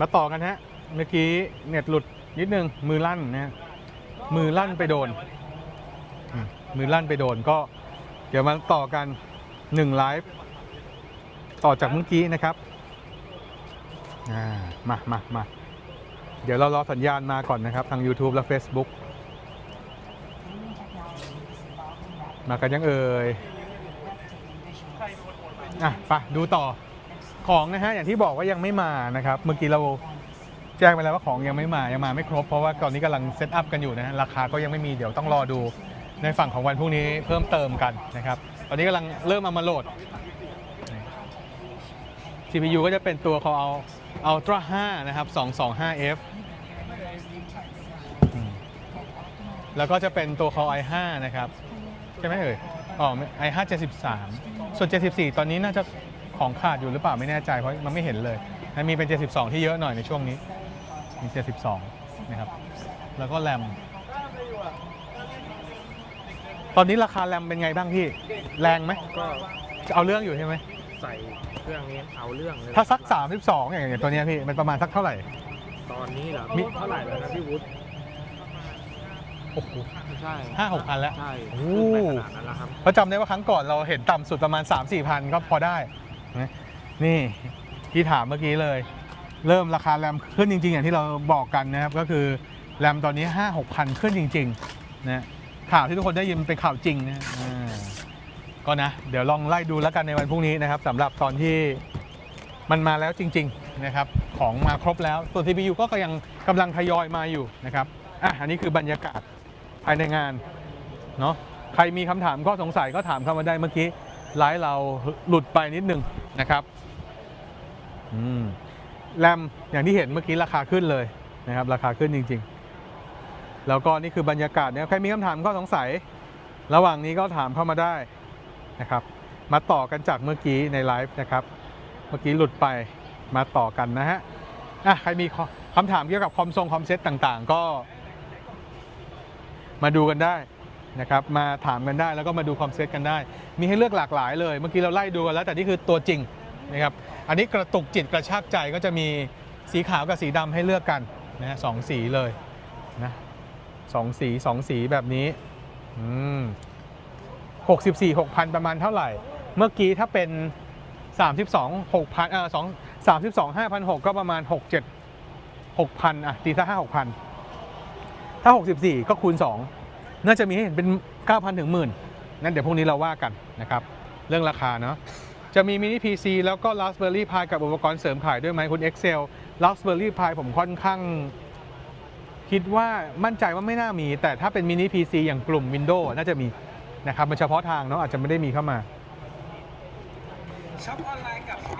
มาต่อกันฮะ เมื่อกี้เน็ตหลุดนิดนึง มือลั่นนะฮะมือลั่นไปโดน มือลั่นไปโดนก็ เดี๋ยวมาต่อกัน1ไลฟ์ต่อจากเมื่อกี้นะครับมามามาเดี๋ยวเรารอสัญญาณมาก่อนนะครับ ทาง YouTube และ Facebook มากันยังเอ่ยอะไปดูต่อ ของนะฮะอย่างที่บอกว่ายังไม่มานะครับเมื่อกี้เราแจ้งไปแล้วว่าของยังไม่มายังมาไม่ครบเพราะว่าตอนนี้กำลังเซตอัพกันอยู่นะฮะราคาก็ยังไม่มีเดี๋ยวต้องรอดูในฝั่งของวันพรุ่งนี้เพิ่มเติมกันนะครับตอนนี้กำลังเริ่มเอามาโหลด CPU ก็จะเป็นตัว Core Ultra 5นะครับ 225F แล้วก็จะเป็นตัว Core i5 นะครับ ใช่ไหมเอ่ย อ๋อ i5 73 ส่วน 74 ตอนนี้น่าจะ ของขาดอยู่หรือเปล่าไม่แน่ใจเพราะมันไม่เห็นเลยมันมีเป็น 72 ที่เยอะหน่อยในช่วงนี้มี 72 นะครับ แล้วก็แรม ตอนนี้ราคาแรมเป็นไงบ้างพี่ แรงไหมก็จะเอาเรื่องอยู่ใช่ไหม ใส่เครื่องนี้เอาเรื่องเลยถ้าสัก 32 อย่างเงี้ยตัวเนี้ยพี่ มันประมาณสักเท่าไหร่ ตอนนี้เหรอมีเท่าไหร่แล้วนะพี่วุฒิโอ้โหใช่ห้าหกพันแล้ว ใช่โอ้ขึ้นไปขนาดนั้นแล้วครับ เพราะจำได้ว่าครั้งก่อนเราเห็นต่ำสุดประมาณ 3 4 พันก็พอได้ นะนี่ที่ถามเมื่อกี้เลย เริ่มราคาแรมขึ้นจริง ๆ อย่างที่เราบอกกันนะครับ ก็คือแรมตอนนี้ 5 6พันขึ้นจริงๆนะข่าวที่ทุกคนได้ยินเป็นข่าวจริงนะก็นะ เดี๋ยวลองไล่ดูแล้วกันในวันพรุ่งนี้นะครับสำหรับตอนที่มันมาแล้วจริง ๆนะครับ ของมาครบแล้ว ส่วน CPU ก็ยังกำลังทยอยมาอยู่นะครับอะอันนี้คือบรรยากาศภายในงานเนาะใครมีคำถามก็สงสัยก็ถามเข้ามาได้เมื่อกี้ไลฟ์เราหลุดไปนิดนึง นะครับอืมแรมอย่างที่เห็นเมื่อกี้ราคาขึ้นเลยนะครับ ราคาขึ้นจริง ๆ แล้วก็นี่คือบรรยากาศเนี่ยใครมีคำถามก็สงสัย ระหว่างนี้ก็ถามเข้ามาได้นะครับ มาต่อกันจากเมื่อกี้ในไลฟ์นะครับ เมื่อกี้หลุดไปมาต่อกันนะฮะอะใครมีคำถามเกี่ยวกับคอมทรงคอมเซ็ตต่างๆ ก็ มาดูกันได้ นะครับมาถามกันได้แล้วก็มาดูคอมเซ็ตกันได้ มีให้เลือกหลากหลายเลย เมื่อกี้เราไล่ดูกันแล้วแต่นี่คือตัวจริงนะครับอันนี้กระตุกจิตกระชากใจก็จะมีสีขาวกับสีดำให้เลือกกันนะสองสีเลยนะสองสีสองสีแบบนี้อืมหกสิบสี่หกพันประมาณเท่าไหร่ เมื่อกี้ถ้าเป็น32 6,000เอ่อ2 32 5,600ก็ประมาณ67 6,000อะตีซะ5 6,000ถ้า64ก็คูณ2 น่าจะมีให้เห็นเป็น 9,000 ถึงหมื่นนั่นเดี๋ยวพรุ่งนี้เราว่ากันนะครับ เรื่องราคาเนาะจะมีมินิ PC แล้วก็ Raspberry Pi กับอุปกรณ์เสริมขายด้วยไหมคุณ Excel Raspberry Pi ผมค่อนข้าง คิดว่ามั่นใจว่าไม่น่ามี แต่ถ้าเป็นมินิ PC อย่างกลุ่ม Windows น่าจะมีนะครับมันเฉพาะทางเนาะอาจจะไม่ได้มีเข้ามา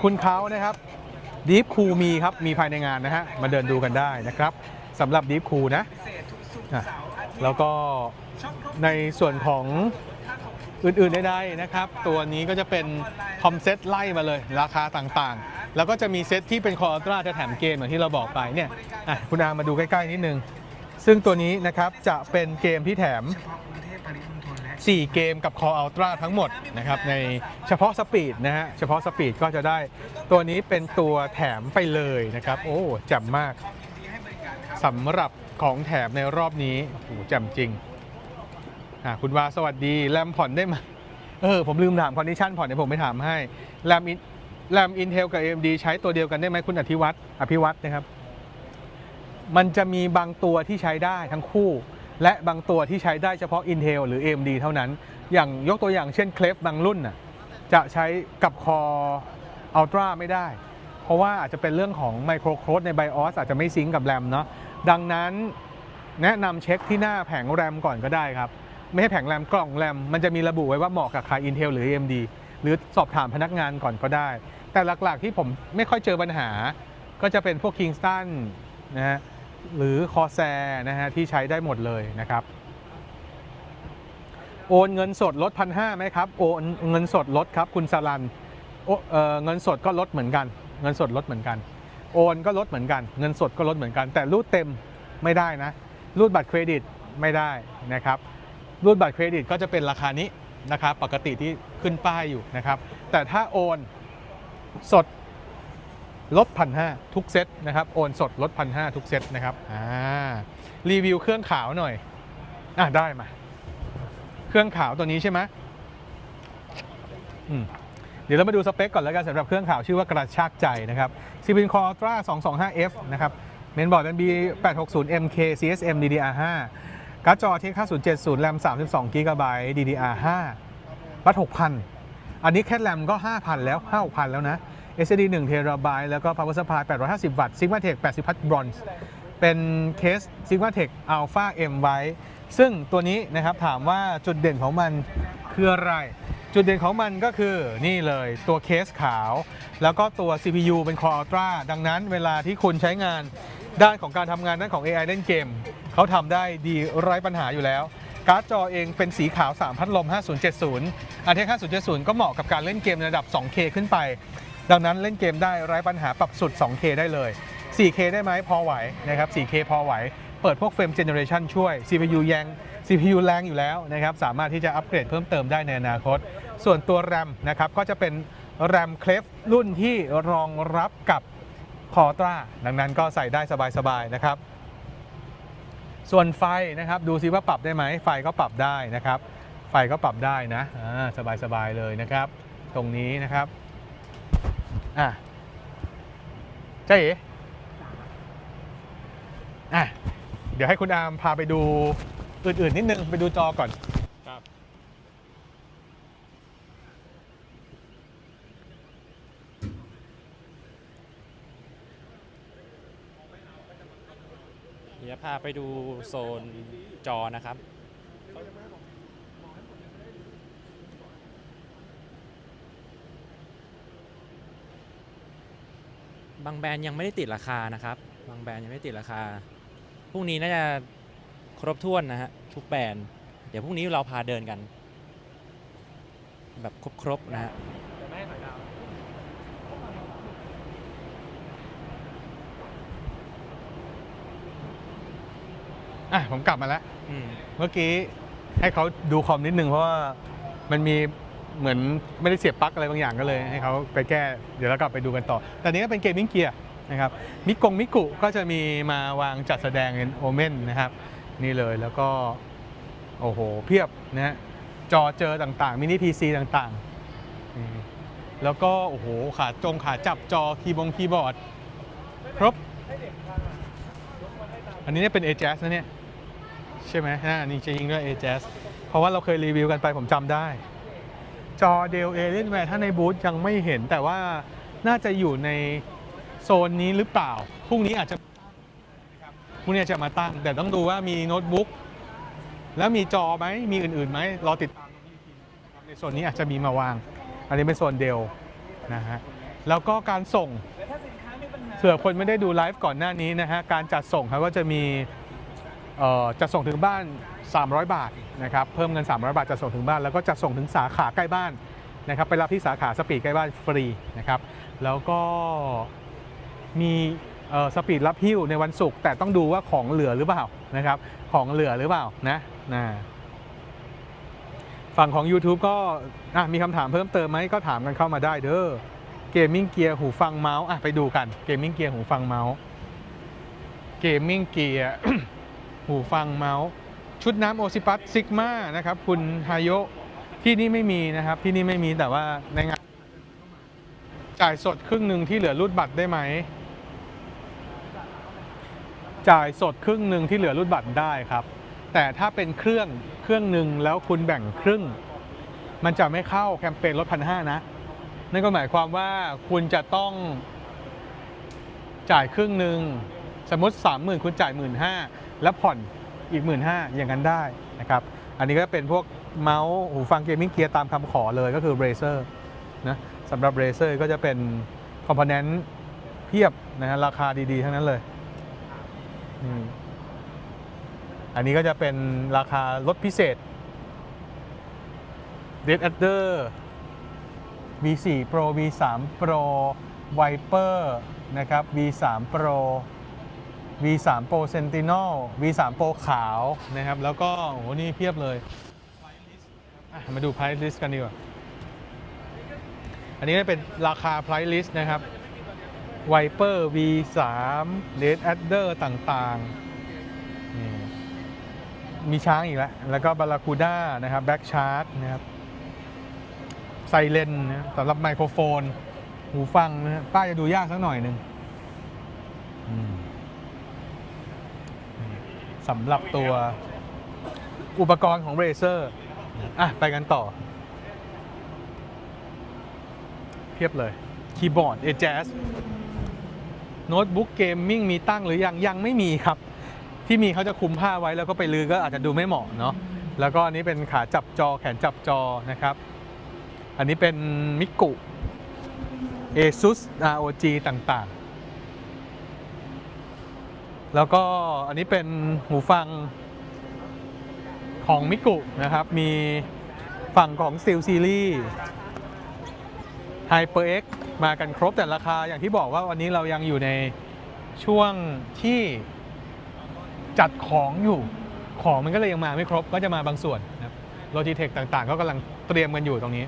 คุณเขานะครับดีฟคูมีครับ มีภายในงานนะฮะ มาเดินดูกันได้นะครับสำหรับดีฟคูนะ แล้วก็ ในส่วนของอื่นๆใดๆนะครับ ตัวนี้ก็จะเป็นคอมเซ็ตไล่มาเลยราคาต่างๆ แล้วก็จะมีเซ็ตที่เป็นคอร์ตราจะแถมเกมอย่างที่เราบอกไปเนี่ยคุณอามาดูใกล้ๆนิดนึง ซึ่งตัวนี้นะครับจะเป็นเกมที่แถม 4 เกมกับ Core Ultra ทั้งหมดนะครับในเฉพาะสปีดนะฮะเฉพาะสปีดก็จะได้ ตัวนี้เป็นตัวแถมไปเลยนะครับ โอ้แจ่มมากสำหรับของแถมในรอบนี้โอ้แจ่มจริง อะคุณวาสวัสดีแรมผ่อนได้ไหมเออผมลืมถามคอนดิชันผ่อนเดี๋ยวผมไปถามให้แรมอินแรม Intel กับ AMD ใช้ตัวเดียวกันได้ไหมคุณอธิวัตรอภิวัตรนะครับ มันจะมีบางตัวที่ใช้ได้ทั้งคู่ และบางตัวที่ใช้ได้เฉพาะ Intel หรือ AMD เท่านั้น อย่างยกตัวอย่างเช่นเคลฟบางรุ่นน่ะจะใช้กับ Core Ultra ไม่ได้ เพราะว่าอาจจะเป็นเรื่องของไมโครโคดใน BIOS อาจจะไม่ซิงก์กับแรมเนาะดังนั้นแนะนำเช็คที่หน้าแผงแรมก่อนก็ได้ครับ ไม่ให้แผงแรมกล่องแรมมันจะมีระบุไว้ว่าเหมาะกับใคร Intel หรือ AMD หรือสอบถามพนักงานก่อนก็ได้ แต่หลักๆที่ผมไม่ค่อยเจอปัญหา ก็จะเป็นพวก Kingston นะฮะหรือคอแซนะฮะที่ใช้ได้หมดเลยนะครับ โอนเงินสดลดพันห้าไหมครับ โอนเงินสดลดครับคุณสลันเเงินสดก็ลดเหมือนกัน เงินสดลดเหมือนกัน โอนก็ลดเหมือนกัน เงินสดก็ลดเหมือนกัน แต่รูดเต็มไม่ได้นะ รูดบัตรเครดิตไม่ได้นะครับ รูดบัตรเครดิตก็จะเป็นราคานี้นะครับปกติที่ขึ้นป้ายอยู่นะครับ แต่ถ้าโอนสดลดพันห้าทุกเซตนะครับโอนสดลดพันห้าทุกเซตนะครับอ่ารีวิวเครื่องขาวหน่อยอะได้มา เครื่องขาวตัวนี้ใช่ไหมอืมเดี๋ยวเรามาดูสเปคก่อนแล้วกันสำหรับเครื่องขาวชื่อว่ากระชากใจนะครับ c p i n Core Ultra 225F นะครับเมนบอร์ด NB 860 MK CSM DDR5 การ์ดจอ TX 5070 RAM 32 GB DDR5 บัต6,000 อันนี้แค่แรมก็ 5,000 แล้ว 5,6,000 แล้วนะ SSD 1 TB แล้วก็ Power Supply 850 วัตต์ Sigmatech 80 พัทบรอนซ์เป็นเคส Sigmatech Alpha M ไว้ ซึ่งตัวนี้นะครับถามว่าจุดเด่นของมันคืออะไร จุดเด่นของมันก็คือนี่เลยตัวเคสขาว แล้วก็ตัว CPU เป็น Core Ultra ดังนั้นเวลาที่คุณใช้งานด้านของการทำงานด้านของ AI เล่นเกม เขาทำได้ดีไร้ปัญหาอยู่แล้ว การ์ดจอเองเป็นสีขาว 3 พัดลม 5070 RTX 5070 ก็เหมาะกับการเล่นเกมในระดับ 2K ขึ้นไป ดังนั้นเล่นเกมได้ไร้ปัญหาปรับสุด 2K ได้เลย 4K ได้ไหมพอไหวนะครับ 4K พอไหว เปิดพวกเฟรมเจเนอเรชันช่วย CPU แรง CPU แรงอยู่แล้วนะครับ สามารถที่จะอัปเกรดเพิ่มเติมได้ในอนาคต ส่วนตัว RAM นะครับก็จะเป็น RAM เคลฟรุ่นที่รองรับกับคอตราดังนั้นก็ใส่ได้สบายๆนะครับ ส่วนไฟนะครับดูซิว่าปรับได้ไหมไฟก็ปรับได้นะครับ ไฟก็ปรับได้นะสบาสบายๆเลยนะครับ ตรงนี้นะครับอะเจ๊เอ๋อะเดี๋ยวให้คุณอาร์มพาไปดูอื่นๆนิดนึงไปดูจอก่อน ครับ เดี๋ยวพาไปดูโซนจอนะครับ บางแบรนด์ยังไม่ได้ติดราคานะครับ บางแบรนด์ยังไม่ติดราคา พรุ่งนี้น่าจะครบถ้วนนะฮะทุกแบรนด์ เดี๋ยวพรุ่งนี้เราพาเดินกัน แบบครบๆนะฮะ อะผมกลับมาแล้ว อืมเมื่อกี้ให้เขาดูคอมนิดนึงเพราะว่ามันมีเหมือนไม่ได้เสียบปลั๊กอะไรบางอย่างก็เลยให้เขาไปแก้เดี๋ยวเรากลับไปดูกันต่อ แต่นี้ก็เป็นเกมมิ่งเกียร์นะครับมิกงมิกุก็จะมีมาวางจัดแสดงเป็นโอเมนนะครับ นี่เลยแล้วก็ โอ้โห เพียบนะฮะจอเจอต่างๆมินิพีซีต่างๆนี่แล้วก็ โอ้โห ขาจงขาจับจอคีย์บงคีย์บอร์ด ครบ อันนี้เนี่ยเป็น a j a z นะเนี่ย ใช่ไหมอ่านี่จริงด้วย a j a z เพราะว่าเราเคยรีวิวกันไปผมจำได้ จอเดลเอเ i นแวร์ถ้าในบูธยังไม่เห็นแต่ว่าน่าจะอยู่ในโซนนี้หรือเปล่า พรุ่งนี้อาจจะพรุ่งนี้อาจจะมาตั้ง แต่ต้องดูว่ามีโน้ตบุ๊กแล้วมีจอไหมมีอื่นๆไหมรอติดตามในโซนนี้อาจจะมีมาวาง อันนี้เป็นโซนเดลนะฮะแล้วก็การส่งเผื่อคนไม่ได้ดูไลฟ์ก่อนหน้านี้นะฮะการจัดส่งครับก็จะมี จัดส่งถึงบ้าน 300 บาทนะครับเพิ่มเงิน 300 บาทจัดส่งถึงบ้าน แล้วก็จัดส่งถึงสาขาใกล้บ้านนะครับไปรับที่สาขาสปีดใกล้บ้านฟรีนะครับแล้วก็มีสปีดรับหิ้วในวันศุกร์แต่ต้องดูว่าของเหลือหรือเปล่านะครับของเหลือหรือเปล่านะนะฝั่งของ YouTube ก็มีคำถามเพิ่มเติมไหมก็ถามกันเข้ามาได้เด้อเกมมิ่งเกียร์หูฟังเมาส์ไปดูกันเกมมิ่งเกียร์หูฟังเมาส์เกมมิ่งเกียร์ หูฟังเมาส์ชุดน้ำโอซิปัสซิกมานะครับคุณฮายโยที่นี่ไม่มีนะครับที่นี่ไม่มีแต่ว่าในงานจ่ายสดครึ่งหนึ่งที่เหลือรูดบัตรได้ไหม จ่ายสดครึ่งหนึ่งที่เหลือรูดบัตรได้ครับ แต่ถ้าเป็นเครื่องเครื่องหนึ่งแล้วคุณแบ่งครึ่ง มันจะไม่เข้าแคมเปญลดพันห้านะนั่นก็หมายความว่าคุณจะต้องจ่ายครึ่งหนึ่งสมมติ 30,000 คุณจ่าย 1 5ื่น แล้วผ่อนอีก 1 5ื่นอย่างนั้นได้นะครับ อันนี้ก็เป็นพวกเมาส์หูฟังเกมมิ่งเกียร์ตามคำขอเลยก็คือ Razer นะสำหรับ Razer ก็จะเป็นคอมโพเนนต์เพียบนะฮะราคาดีๆ ทั้งนั้นเลย อันนี้ก็จะเป็นราคาลดพิเศษ Dead Adder V4 Pro V3 Pro Viper นะครับ V3 Pro V3 Pro Sentinel V3 Pro ขาวนะครับ แล้วก็โอ้โหนี่เพียบเลย มาดู price list กันดีกว่า อันนี้เป็นราคา price list นะครับ Viper V3 Red Adder ต่างๆ มีช้างอีกแล้ว แล้วก็บาราคูด้านะครับแบ็กชาร์ d นะครับไซเลนนะสำหรับไมโครโฟน หูฟังนะป้าจะดูยากสักหน่อยหนึ่งอืมนี่ สำหรับตัวอุปกรณ์ของ Razer อะ ไปกันต่อ เพียบเลย คีย์บอร์ด a j a z โน้ตบุ๊กเกมมิ่งมีตั้งหรือยัง ยังไม่มีครับ ที่มีเขาจะคุมผ้าไว้แล้วก็ไปลือก็อาจจะดูไม่เหมาะเนาะแล้วก็อันนี้เป็นขาจับจอแขนจับจอนะครับ อันนี้เป็นมิกุ ASUS ROG ต่างๆ แล้วก็อันนี้เป็นหูฟังของมิกุนะครับ มีฝั่งของ Steel Series HyperX มากันครบแต่ราคาอย่างที่บอกว่าวันนี้เรายังอยู่ในช่วงที่จัดของอยู่ของมันก็เลยยังมาไม่ครบก็จะมาบางส่วนนะครับ Logitech ต่างๆ ก็กำลังเตรียมกันอยู่ตรงนี้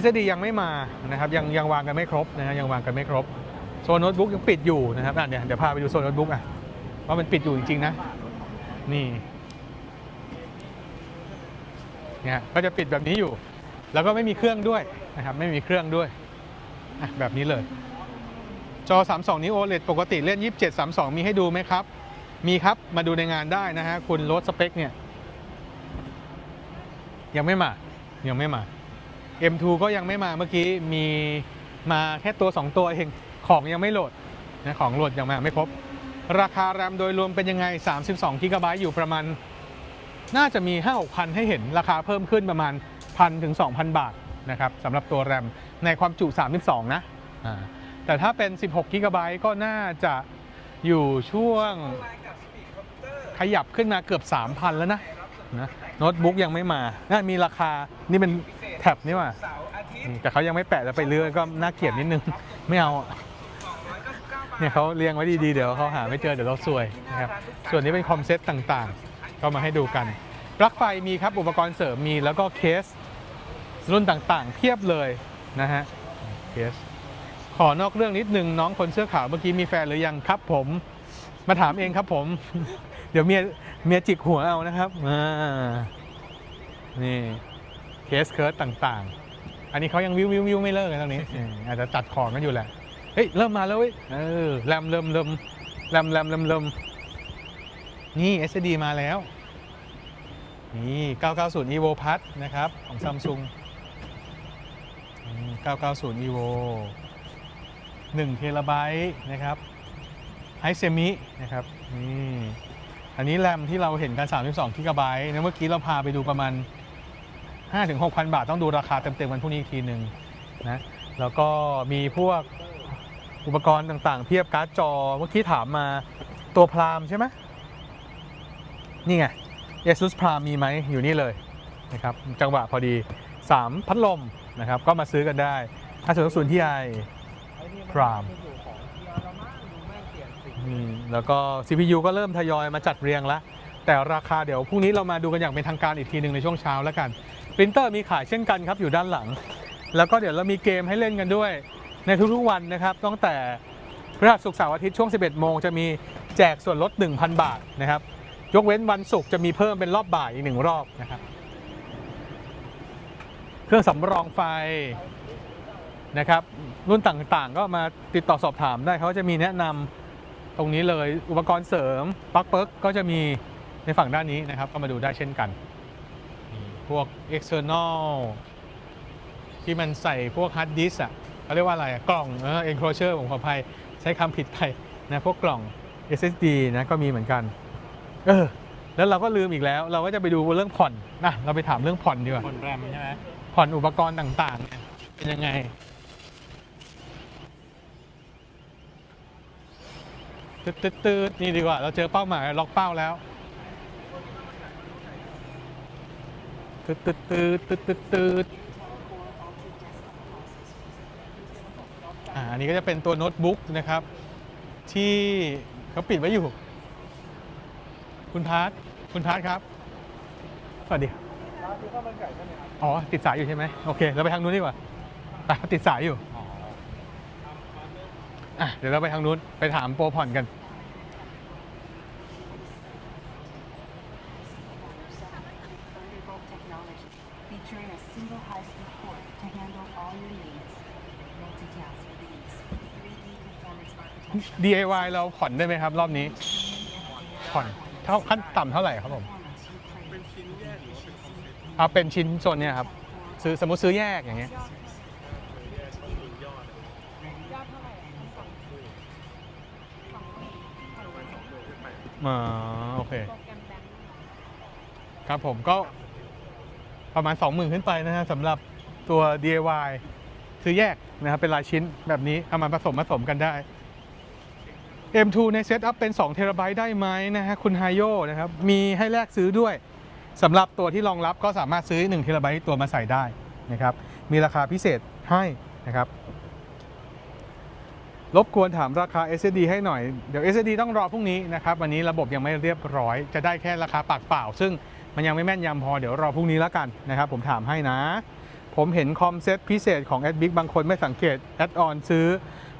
SSD ยังไม่มานะครับยังยังวางกันไม่ครบนะฮะยังวางกันไม่ครบโซนโน้ตบุ๊กยังปิดอยู่นะครับอะเดี๋ยวเดี๋ยวพาไปดูโซนโน้ตบุ๊กอะ ว่ามันปิดอยู่จริงๆนะ นี่เนี่ยก็จะปิดแบบนี้อยู่ แล้วก็ไม่มีเครื่องด้วยนะครับไม่มีเครื่องด้วยแบบนี้เลย จอ 32 นิ้ว OLED ปกติเล่น 27 32 มีให้ดูไหมครับ มีครับมาดูในงานได้นะฮะคุณลดสเปคเนี่ยยังไม่มายังไม่มา M2 ก็ยังไม่มาเมื่อกี้มีมาแค่ตัว 2 ตัวเองของยังไม่โหลดนะของโหลดยังมาไม่ครบ ราคาแรมโดยรวมเป็นยังไง 32 g b อยู่ประมาณ น่าจะมี 5 6พันให้เห็นราคาเพิ่มขึ้นประมาณ 1,000ถึง2,000 บาทนะครับสำหรับตัวแรมในความจุ 32 นะอ่าแต่ถ้าเป็น 16 g b กบก็น่าจะอยู่ช่วงขยับขึ้นมาเกือบ 3,000 แล้วนะนะโน้ตบุ๊กยังไม่มาน่ามีราคา นี่เป็นแท็บนี่ว่าแต่เขายังไม่แปะแล้วไปเรื่อยก็น่าเกลียดนิดนึง ไม่เอา เนี่ยเขาเรียงไว้ดีๆ เดี๋ยวเขาหาไม่เจอเดี๋ยวเราซวยนะครับ ส่วนนี้เป็นคอมเซ็ตต่างๆ ก็มาให้ดูกันปลั๊กไฟมีครับ อุปกรณ์เสริมมีแล้วก็เคส รุ่นต่างๆ เพียบเลยนะฮะเคสขอนอกเรื่องนิดนึงน้องคนเสื้อขาวเมื่อกี้มีแฟนหรือยังครับผมมาถามเองครับผม เดี๋ยวเมียเมียจิกหัวเอานะครับอ่านี่เคสเคิร์ตต่างๆ อันนี้เขายังวิววิววิวไม่เลิกเลยตรงนี้อืมอาจจะจัดของกันอยู่แหละ เฮ้ยเริ่มมาแล้วเว้ยเออแรมเริ่มเริ่มแรมแรมเริ่มเริ่มนี่ SSD มาแล้ว นี่ 990 evo plus นะครับ ของ Samsung อืม990 evo 1เทราไบต์นะครับไฮเซมินะครับนี่อันนี้แรมที่เราเห็นกัน 32กิกะไบต์นะเมื่อกี้เราพาไปดูประมาณ 5-6,000 บาท ต้องดูราคาเต็มๆวันพรุ่งนี้อีกทีหนึ่งนะแล้วก็มีพวก อุปกรณ์ต่างๆ เพียบการ์ดจอเมื่อกี้ถามมาตัวพรามใช่ไหมนี่ไง ASUS Prime มีไหมอยู่นี่เลยนะครับจังหวะพอดี 3 พัดลมนะครับ ก็มาซื้อกันได้500 Ti Prime อืมแล้วก็ CPU ก็เริ่มทยอยมาจัดเรียงแล้ว แต่ราคาเดี๋ยวพรุ่งนี้เรามาดูกันอย่างเป็นทางการอีกทีหนึ่งในช่วงเช้าแล้วกันปรินเตอร์มีขายเช่นกันครับอยู่ด้านหลัง แล้วก็เดี๋ยวเรามีเกมให้เล่นกันด้วย ในทุกๆวันนะครับตั้งแต่พฤหัสศุกร์เสาร์อาทิตย์ช่วง 11 โมงจะมีแจกส่วนลด 1,000 บาทนะครับ ยกเว้นวันศุกร์จะมีเพิ่มเป็นรอบบ่ายอีกหนึ่งรอบนะครับ เครื่องสำรองไฟนะครับ รุ่นต่างๆ ก็มาติดต่อสอบถามได้เขาจะมีแนะนำตรงนี้เลยอุปกรณ์เสริมปลั๊กเปิร์กก็จะมีในฝั่งด้านนี้นะครับ ก็มาดูได้เช่นกัน พวก external ที่มันใส่พวกฮาร์ดดิสอะ เขาเรียกว่าอะไรอะกล่องเออ enclosure ผมขออภัยใช้คำผิดไปนะพวกกล่อง SSD นะก็มีเหมือนกัน เออ แล้วเราก็ลืมอีกแล้ว เราก็จะไปดูเรื่องผ่อนนะเราไปถามเรื่องผ่อนดีกว่าบนแรมใช่ไหมผ่อนอุปกรณ์ต่างๆเนี่ยเป็นยังไงตืดตืดตืดนี่ดีกว่า เราเจอเป้าหมายล็อกเป้าแล้วตืดตืดตืดตืดตืดตืด อ่าอันนี้ก็จะเป็นตัวโน้ตบุ๊กนะครับ ที่เขาปิดไว้อยู่ คุณพาร์ทคุณพาร์ทครับ สวัสดีอ๋อ ติดสายอยู่ใช่ไหมโอเค เราไปทางนู้นดีกว่าไปเขาติดสายอยู่อะเดี๋ยวเราไปทางนู้นไปถามโปรผ่อนกัน DIY เราผ่อนได้ไหมครับ รอบนี้ ผ่อนเท่าขั้นต่ำเท่าไหร่ครับผมเอาเป็นชิ้นส่วนเนี่ยครับ ซื้อสมมติซื้อแยกอย่างเงี้ยอ่าโอเค ครับผมก็ประมาณ 20,000 ขึ้นไปนะฮะสำหรับตัว DIY ซื้อแยกนะครับเป็นรายชิ้นแบบนี้เอามาผสมผสมกันได้ M2 ในเซตอัพเป็น2เทราไบต์ได้ไหมนะฮะคุณไฮโยนะครับ มีให้แลกซื้อด้วยสำหรับตัวที่รองรับก็สามารถซื้อ1เทราไบต์ตัวมาใส่ได้นะครับ มีราคาพิเศษให้นะครับ รบกวนถามราคา SSD ให้หน่อย เดี๋ยว SSD ต้องรอพรุ่งนี้นะครับ วันนี้ระบบยังไม่เรียบร้อย จะได้แค่ราคาปากเปล่า ซึ่งมันยังไม่แม่นยำพอ เดี๋ยวรอพรุ่งนี้แล้วกันนะครับ ผมถามให้นะ ผมเห็นคอมเซ็ตพิเศษของ a d b i g บางคนไม่สังเกตแอดออนซื้อ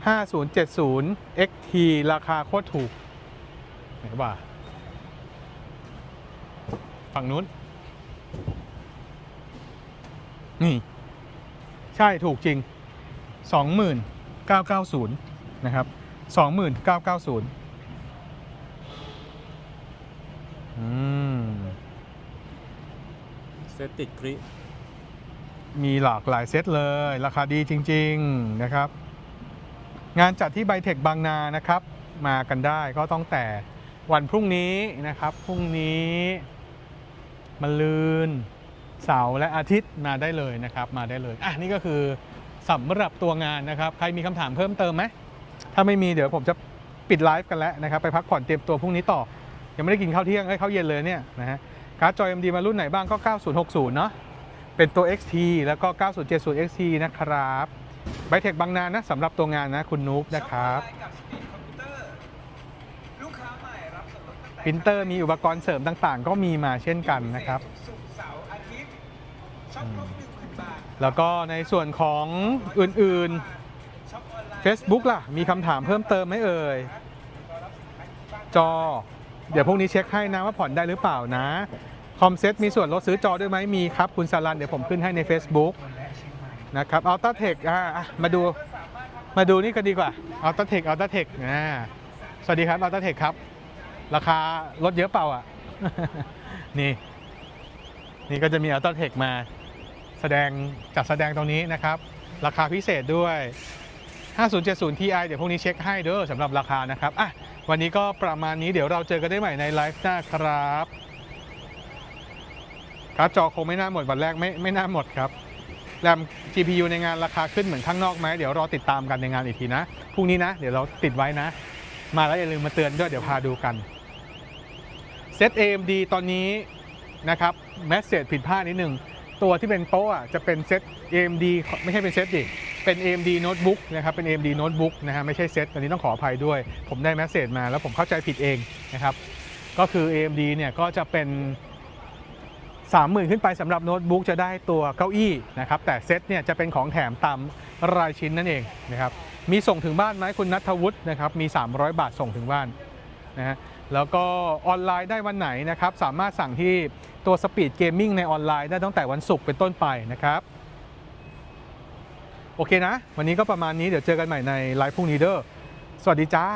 5070 XT ราคาโคตรถูกไหนว่าฝั่งนู้น นี่ ใช่ถูกจริง 2990นะครับ2990 อืม เซตติดกริ มีหลากหลายเซตเลย ราคาดีจริง ๆ นะครับ งานจัดที่ไบเทคบางนานะครับ มากันได้ก็ต้องแต่วันพรุ่งนี้นะครับ พรุ่งนี้มะลืนเสาร์และอาทิตย์มาได้เลยนะครับ มาได้เลยอะนี่ก็คือสำหรับตัวงานนะครับ ใครมีคำถามเพิ่มเติมไหมถ้าไม่มีเดี๋ยวผมจะปิดไลฟ์กันแล้วนะครับ ไปพักผ่อนเตรียมตัวพรุ่งนี้ต่อ ยังไม่ได้กินข้าวเที่ยงให้ข้าวเย็นเลยเนี่ยนะฮะการ์ดจอ AMD มารุ่นไหนบ้างก็ 9060 เนาะเป็นตัว XT แล้วก็ 9070 XT นะครับ ไบเทคบางนานะสำหรับตัวงานนะคุณนูบนะครับปรินเตอร์มีอุปกรณ์เสริมต่างๆ ก็มีมาเช่นกันนะครับ แล้วก็ในส่วนของอื่นๆ Facebook ล่ะ มีคำถามเพิ่มเติมไหมเอ่ย จอ เดี๋ยวพรุ่งนี้เช็คให้นะว่าผ่อนได้หรือเปล่านะ คอมเซ็ตมีส่วนลดซื้อจอด้วยไหมมีครับ คุณสารันเดี๋ยวผมขึ้นให้ใน Facebook นะครับอัลต้าเทคอะมาดูมาดูนี่กันดีกว่าอัลต้าเทคอัลต้าเทคอ่าสวัสดีครับอัลต้าเทคครับ ราคาลดเยอะเปล่าอะ นี่ นี่ก็จะมีอัลต้าเทคมา แสดงจัดแสดงตรงนี้นะครับ ราคาพิเศษด้วย 5070 Ti เดี๋ยวพรุ่งนี้เช็คให้เด้อสำหรับราคานะครับอะวันนี้ก็ประมาณนี้เดี๋ยวเราเจอกันได้ใหม่ในไลฟ์หน้าครับการ์ดจอคงไม่น่าหมดวันแรกไม่ไม่น่าหมดครับ แรม GPU ในงานราคาขึ้นเหมือนข้างนอกไหมเดี๋ยวรอติดตามกันในงานอีกทีนะพรุ่งนี้นะ เดี๋ยวเราติดไว้นะ มาแล้วอย่าลืมมาเตือนด้วยเดี๋ยวพาดูกันเซต AMD ตอนนี้นะครับแมสเซจผิดพลาดนิดหนึ่งตัวที่เป็นโต๊ะจะเป็นเซต AMD ไม่ใช่เป็นเซตดิเป็น AMD Notebook นะครับเป็น AMD Notebook นะฮะไม่ใช่เซตอันนี้ต้องขออภัยด้วย ผมได้แมสเซจมาแล้วผมเข้าใจผิดเองนะครับก็คือ AMD เนี่ยก็จะเป็น 30,000 ขึ้นไปสำหรับโน้ตบุ๊กจะได้ตัวเก้าอี้นะครับแต่เซตเนี่ยจะเป็นของแถมตามรายชิ้นนั่นเองนะครับมีส่งถึงบ้านไหมคุณนัทวุฒินะครับมี 300 บาทส่งถึงบ้านนะฮะแล้วก็ออนไลน์ได้วันไหนนะครับสามารถสั่งที่ตัวสปีดเกมมิ่งในออนไลน์ได้ตั้งแต่วันศุกร์เป็นต้นไปนะครับโอเคนะ วันนี้ก็ประมาณนี้เดี๋ยวเจอกันใหม่ในไลฟ์พรุ่งนี้เด้อสวัสดีจ้า